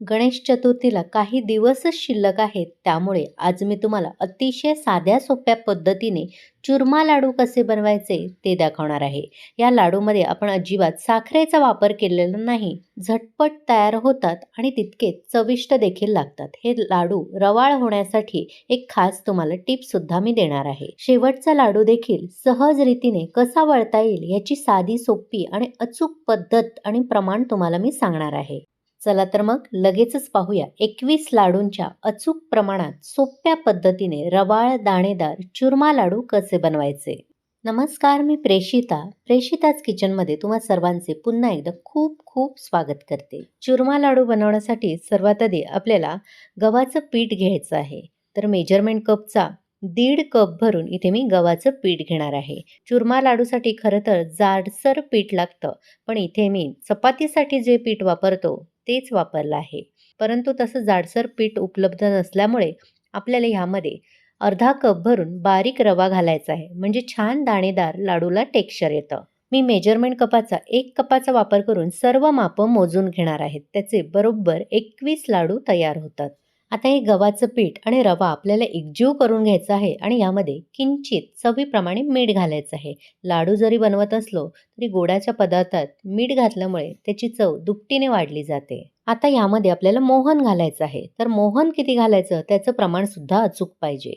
गणेश चतुर्थीला काही दिवसच शिल्लक आहेत. त्यामुळे आज मी तुम्हाला अतिशय साध्या सोप्या पद्धतीने चुरमा लाडू कसे बनवायचे ते दाखवणार आहे. या लाडूमध्ये आपण अजिबात साखरेचा वापर केलेला नाही. झटपट तयार होतात आणि तितके चविष्ट देखील लागतात. हे लाडू रवाळ होण्यासाठी एक खास तुम्हाला टिपसुद्धा मी देणार आहे. शेवटचा लाडू देखील सहज रीतीने कसा वळता येईल याची साधी सोपी आणि अचूक पद्धत आणि प्रमाण तुम्हाला मी सांगणार आहे. चला तर मग लगेचच पाहूया. एकवीस लाडूंच्या अचूक प्रमाणात सोप्या पद्धतीने रवाळ दाणेदार चुरमा लाडू कसे बनवायचे? नमस्कार मी प्रेषिता. प्रेषिताच किचनमध्ये तुम्हा सर्वांचे पुन्हा एकदा खूप खूप स्वागत करते. चुरमा लाडू बनवण्यासाठी सर्वात आधी आपल्याला गव्हाचं पीठ घ्यायचं आहे. तर मेजरमेंट कपचा दीड कप भरून इथे मी गव्हाचं पीठ घेणार आहे. चुरमा लाडूसाठी खरं तर जाडसर पीठ लागतं पण इथे मी चपातीसाठी जे पीठ वापरतो तेच वापरलं आहे. परंतु तसं जाडसर पीठ उपलब्ध नसल्यामुळे आपल्याला ह्यामध्ये अर्धा कप भरून बारीक रवा घालायचा आहे. म्हणजे छान दाणेदार लाडूला टेक्स्चर येतं. मी मेजरमेंट कपाचा एक कपाचा वापर करून सर्व मापं मोजून घेणार आहेत. त्याचे बरोबर एकवीस लाडू तयार होतात. आता हे गव्हाचं पीठ आणि रवा आपल्याला एकजीव करून घ्यायचा आहे आणि यामध्ये किंचित चवीप्रमाणे मीठ घालायचं आहे. लाडू जरी बनवत असलो तरी गोडाच्या पदार्थात मीठ घातल्यामुळे त्याची चव दुपटीने वाढली जाते. आता यामध्ये आपल्याला मोहन घालायचं आहे. तर मोहन किती घालायचं? त्याचं प्रमाणसुद्धा अचूक पाहिजे.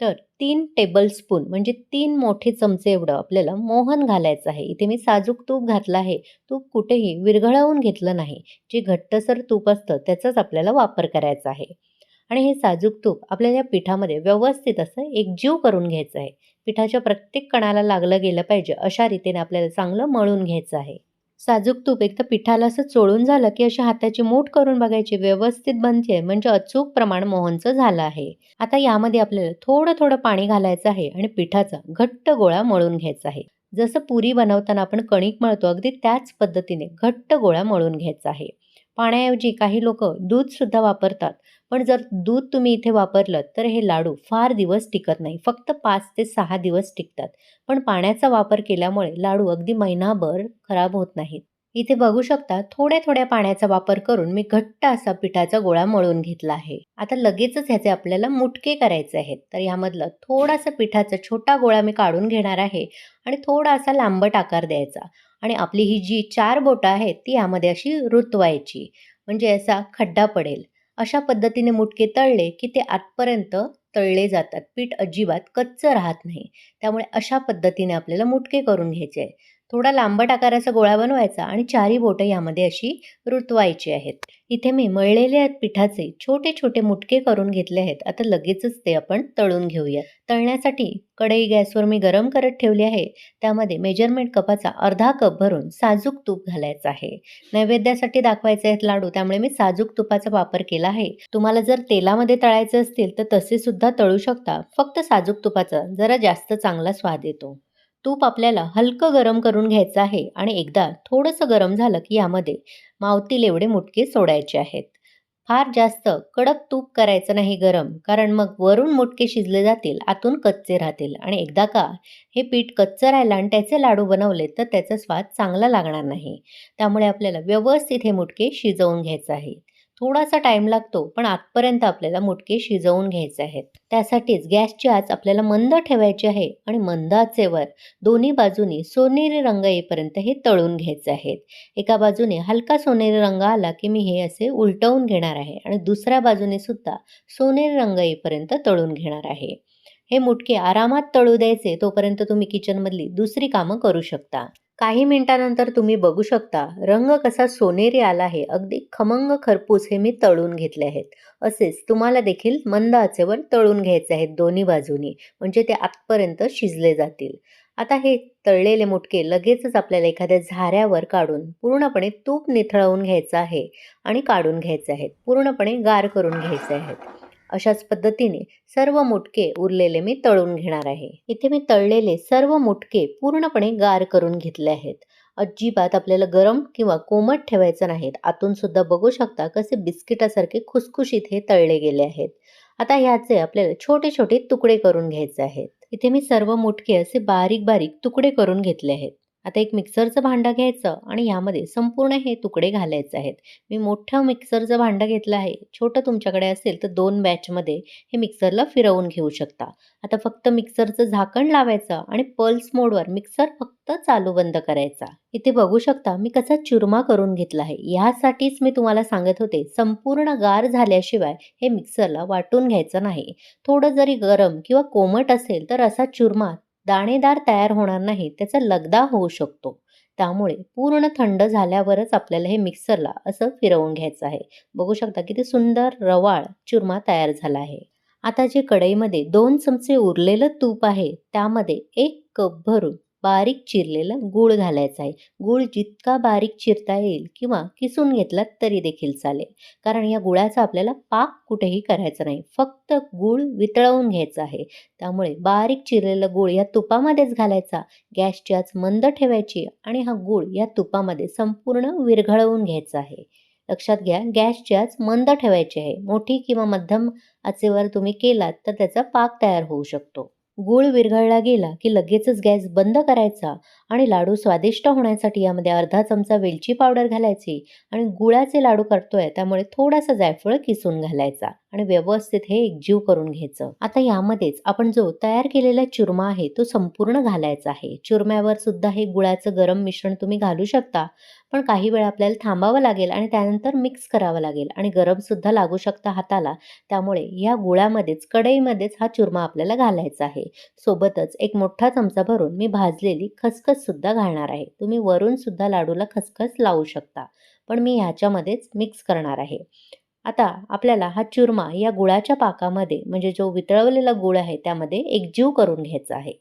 तर तीन टेबलस्पून म्हणजे तीन मोठे चमचे एवढं आपल्याला मोहन घालायचं आहे. इथे मी साजूक तूप घातलं आहे. तूप कुठेही विरघळवून घेतलं नाही. जे घट्टसर तूप असतं त्याचाच आपल्याला वापर करायचा आहे. आणि हे साजूक तूप आपल्याला या पिठामध्ये व्यवस्थित असं एकजीव करून घ्यायचं आहे. पिठाच्या प्रत्येक कणाला लागलं गेलं पाहिजे अशा रीतीने आपल्याला चांगलं मळून घ्यायचं आहे. साजूक तूप. एकदा पिठाला असं चोळून झालं की अशी हाताची मूठ करून बघायची. व्यवस्थित बनते. म्हणजे अचूक प्रमाण मोहनचं झालं आहे. आता यामध्ये आपल्याला थोडं थोडं पाणी घालायचं आहे आणि पिठाचा घट्ट गोळा मळून घ्यायचा आहे. जसं पुरी बनवताना आपण कणिक मळतो अगदी त्याच पद्धतीने घट्ट गोळा मळून घ्यायचा आहे. पाण्याऐवजी काही लोक दूधसुद्धा वापरतात. पण जर दूध तुम्ही इथे वापरलं तर हे लाडू फार दिवस टिकत नाही. फक्त पाच ते सहा दिवस टिकतात. पण पाण्याचा वापर केल्यामुळे लाडू अगदी महिनाभर खराब होत नाहीत. इथे बघू शकता थोड्या थोड्या पाण्याचा वापर करून मी घट्ट असा पिठाचा गोळा मळून घेतला आहे. आता लगेचच ह्याचे आपल्याला मुटके करायचे आहेत. तर यामधलं थोडासा पिठाचा छोटा गोळा मी काढून घेणार आहे आणि थोडासा लांबट आकार द्यायचा. आणि आपली ही जी चार बोटं आहेत ती यामध्ये अशी रुतवायची. म्हणजे असा खड्डा पडेल. अशा पद्धतीने मुटके तळले की ते आतपर्यंत तळले जातात. पीठ अजिबात कच्चं राहत नाही. त्यामुळे अशा पद्धतीने आपल्याला मुटके करून घ्यायचे. आहे थोडा लांबट आकाराचा गोळा बनवायचा आणि चारी बोटं यामध्ये अशी रुतवायची आहेत. इथे मी मळलेल्या पिठाचे छोटे छोटे मुटके करून घेतले आहेत. आता लगेचच ते आपण तळून घेऊया. तळण्यासाठी कढई गॅसवर मी गरम करत ठेवली आहे. त्यामध्ये मेजरमेंट कपाचा अर्धा कप भरून साजूक तूप घालायचं आहे. नैवेद्यासाठी दाखवायचे आहेत लाडू त्यामुळे मी साजूक तुपाचा वापर केला आहे. तुम्हाला जर तेलामध्ये तळायचे असतील तर तसे सुद्धा तळू शकता. फक्त साजूक तुपाचा जरा जास्त चांगला स्वाद येतो. तूप आपल्याला हलकं गरम करून घ्यायचं आहे आणि एकदा थोडंसं गरम झालं की यामध्ये मावतील एवढे मुटके सोडायचे आहेत. फार जास्त कडक तूप करायचं नाही गरम कारण मग वरून मुटके शिजले जातील आतून कच्चे राहतील. आणि एकदा का हे पीठ कच्चं राहिलं आणि त्याचे लाडू बनवले तर त्याचा स्वाद चांगला लागणार नाही. त्यामुळे आपल्याला व्यवस्थित हे मुटके शिजवून घ्यायचं आहे. थोडासा टाईम लागतो पण आतपर्यंत आपल्याला मुटके शिजवून घ्यायचे आहेत. त्यासाठीच गॅसची आच आपल्याला मंद ठेवायची आहे आणि मंद आचेवर दोन्ही बाजूनी सोनेरी रंग येईपर्यंत हे तळून घ्यायचे आहेत. एका बाजूने हलका सोनेरी रंग आला की मी हे असे उलटवून घेणार आहे आणि दुसऱ्या बाजूने सुद्धा सोनेरी रंग येईपर्यंत तळून घेणार आहे. हे मुटके आरामात तळू द्यायचे तोपर्यंत तुम्ही किचनमधली दुसरी कामं करू शकता. काही मिनिटानंतर तुम्ही बघू शकता रंग कसा सोनेरी आला आहे. अगदी खमंग खरपूस हे मी तळून घेतले आहेत. असेच तुम्हाला देखील मंद आचेवर तळून घ्यायचे आहेत दोन्ही बाजूनी म्हणजे ते आतपर्यंत शिजले जातील. आता हे तळलेले मुटके लगेचच आपल्याला एखाद्या झाऱ्यावर काढून पूर्णपणे तूप निथळवून घ्यायचं आहे आणि काढून घ्यायचे आहेत. पूर्णपणे गार करून घ्यायचे आहेत. अशाच पद्धतीने सर्व मुटके उरलेले मी तळून घेणार आहे. इथे मी तळलेले सर्व मुटके पूर्णपणे गार करून घेतले आहेत. अजिबात आपल्याला गरम किंवा कोमट ठेवायचं नाहीत. आतून सुद्धा बघू शकता कसे बिस्किटासारखे खुसखुशीत हे तळले गेले आहेत. आता ह्याचे आपल्याला छोटे छोटे तुकडे करून घ्यायचे आहेत. इथे मी सर्व मुटके असे बारीक बारीक तुकडे करून घेतले आहेत. आता एक मिक्सरचं भांडं घ्यायचं आणि ह्यामध्ये संपूर्ण हे तुकडे घालायचे आहेत. मी मोठं मिक्सरचं भांडं घेतलं आहे. छोटं तुमच्याकडे असेल तर दोन बॅचमध्ये हे मिक्सरला फिरवून घेऊ शकता. आता फक्त मिक्सरचं झाकण लावायचं आणि पल्स मोडवर मिक्सर फक्त चालू बंद करायचा. इथे बघू शकता मी कसा चुरमा करून घेतला आहे. ह्यासाठीच मी तुम्हाला सांगत होते संपूर्ण गार झाल्याशिवाय हे मिक्सरला वाटून घ्यायचं नाही. थोडं जरी गरम किंवा कोमट असेल तर असा चुरमा दाणेदार तयार होणार नाही त्याचा लगदा होऊ शकतो. त्यामुळे पूर्ण थंड झाल्यावरच आपल्याला हे मिक्सरला असं फिरवून घ्यायचं आहे. बघू शकता किती सुंदर रवाळ चुरमा तयार झाला आहे. आता जे कढईमध्ये दोन चमचे उरलेलं तूप आहे त्यामध्ये एक कप भरून बारीक चिरलेलं गूळ घालायचा आहे. गूळ जितका बारीक चिरता येईल किंवा किसून घेतलात तरी देखील चालेल. कारण या गुळाचा आपल्याला पाक कुठेही करायचा नाही. फक्त गूळ वितळवून घ्यायचा आहे. त्यामुळे बारीक चिरलेलं गूळ या तुपामध्येच घालायचा. गॅसची आच मंद ठेवायची आणि हा गूळ या तुपामध्ये संपूर्ण विरघळवून घ्यायचा आहे. लक्षात घ्या गॅसची आच मंद ठेवायची आहे. मोठी किंवा मध्यम आचेवर तुम्ही केलात तर त्याचा पाक तयार होऊ शकतो. गूळ विरघळला गेला की लगेचच गॅस बंद करायचा आणि लाडू स्वादिष्ट होण्यासाठी यामध्ये अर्धा चमचा वेलची पावडर घालायची आणि गुळाचे लाडू करतोय त्यामुळे थोडासा जायफळ किसून घालायचा आणि व्यवस्थित हे एकजीव करून घ्यायचं. आता यामध्येच आपण जो तयार केलेला चुरमा आहे तो संपूर्ण घालायचा आहे. चुरम्यावर सुद्धा हे गुळाचं गरम मिश्रण तुम्ही घालू शकता पण काही वेळ आपल्याला थांबावं लागेल आणि त्यानंतर मिक्स करावं लागेल आणि गरम सुद्धा लागू शकता हाताला. त्यामुळे या गुळामध्येच कढईमध्येच हा चुरमा आपल्याला घालायचा आहे. सोबतच एक मोठा चमचा भरून मी भाजलेली खसखस सुद्धा घालणार आहे. तुम्ही वरून सुद्धा लाडूला खसखस लावू शकता. पण मी ह्याच्यामध्येच मिक्स करणार आहे. आता आपल्याला हा चुरमा या गुळाच्या पाकामध्ये म्हणजे जो वितळवलेला गुळ आहे त्यामध्ये एकजीव करून घ्यायचा आहे.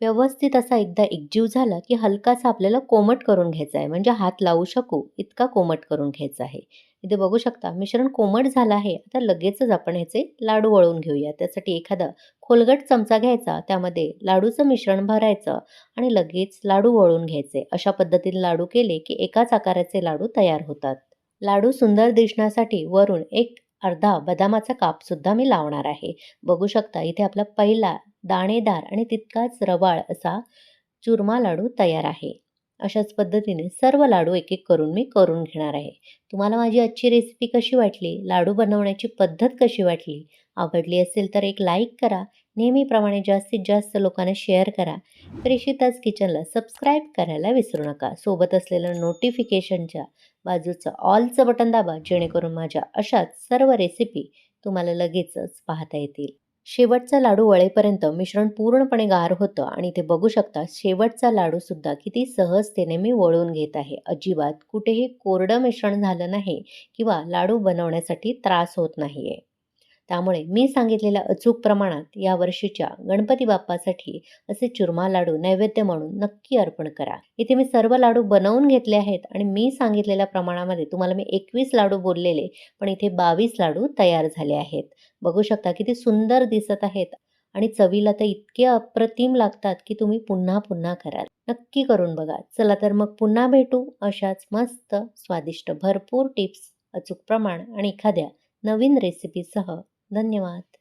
व्यवस्थित असा एकदा एकजीव झाला की हलकासा आपल्याला कोमट करून घ्यायचा आहे. म्हणजे हात लावू शकू इतका कोमट करून घ्यायचा आहे. इथे बघू शकता मिश्रण कोमट झालं आहे. आता लगेचच आपण ह्याचे लाडू वळून घेऊया. त्यासाठी एखादा खोलगट चमचा घ्यायचा त्यामध्ये लाडूचं मिश्रण भरायचं आणि लगेच लाडू वळून घ्यायचे. अशा पद्धतीने लाडू केले की एकाच आकाराचे लाडू तयार होतात. लाडू सुंदर दिसण्यासाठी वरून एक अर्धा बदामाचा कापसुद्धा मी लावणार आहे. बघू शकता इथे आपला पहिला दाणेदार आणि तितकाच रवाळ असा चुरमा लाडू तयार आहे. अशाच पद्धतीने सर्व लाडू एक एक करून मी करून घेणार आहे. तुम्हाला माझी आजची रेसिपी कशी वाटली? लाडू बनवण्याची पद्धत कशी वाटली? आवडली असेल तर एक लाईक करा. नेहमीप्रमाणे जास्तीत जास्त लोकांना शेअर करा. प्रेषिताच किचनला सबस्क्राईब करायला विसरू नका. सोबत असलेलं नोटिफिकेशनच्या बाजूचं ऑलचं बटन दाबा जेणेकरून माझ्या अशाच सर्व रेसिपी तुम्हाला लगेचच पाहता येतील. शेवटचा लाडू वळेपर्यंत मिश्रण पूर्णपणे गार होतं आणि ते बघू शकता शेवटचा लाडूसुद्धा किती सहजतेने मी वळून घेत आहे. अजिबात कुठेही कोरडं मिश्रण झालं नाही किंवा लाडू बनवण्यासाठी त्रास होत नाही आहे त्यामुळे मी सांगितलेल्या अचूक प्रमाणात या वर्षीच्या गणपती बाप्पासाठी असे चुरमा लाडू नैवेद्य म्हणून नक्की अर्पण करा. इथे मी सर्व लाडू बनवून घेतले आहेत आणि मी सांगितलेल्या प्रमाणामध्ये तुम्हाला मी एकवीस लाडू बोललेले पण इथे बावीस लाडू तयार झाले आहेत. बघू शकता किती सुंदर दिसत आहेत आणि चवीला तर इतके अप्रतिम लागतात की तुम्ही पुन्हा पुन्हा कराल. नक्की करून बघा. चला तर मग पुन्हा भेटू अशाच मस्त स्वादिष्ट भरपूर टिप्स अचूक प्रमाण आणि एखाद्या नवीन रेसिपीसह धन्यवाद.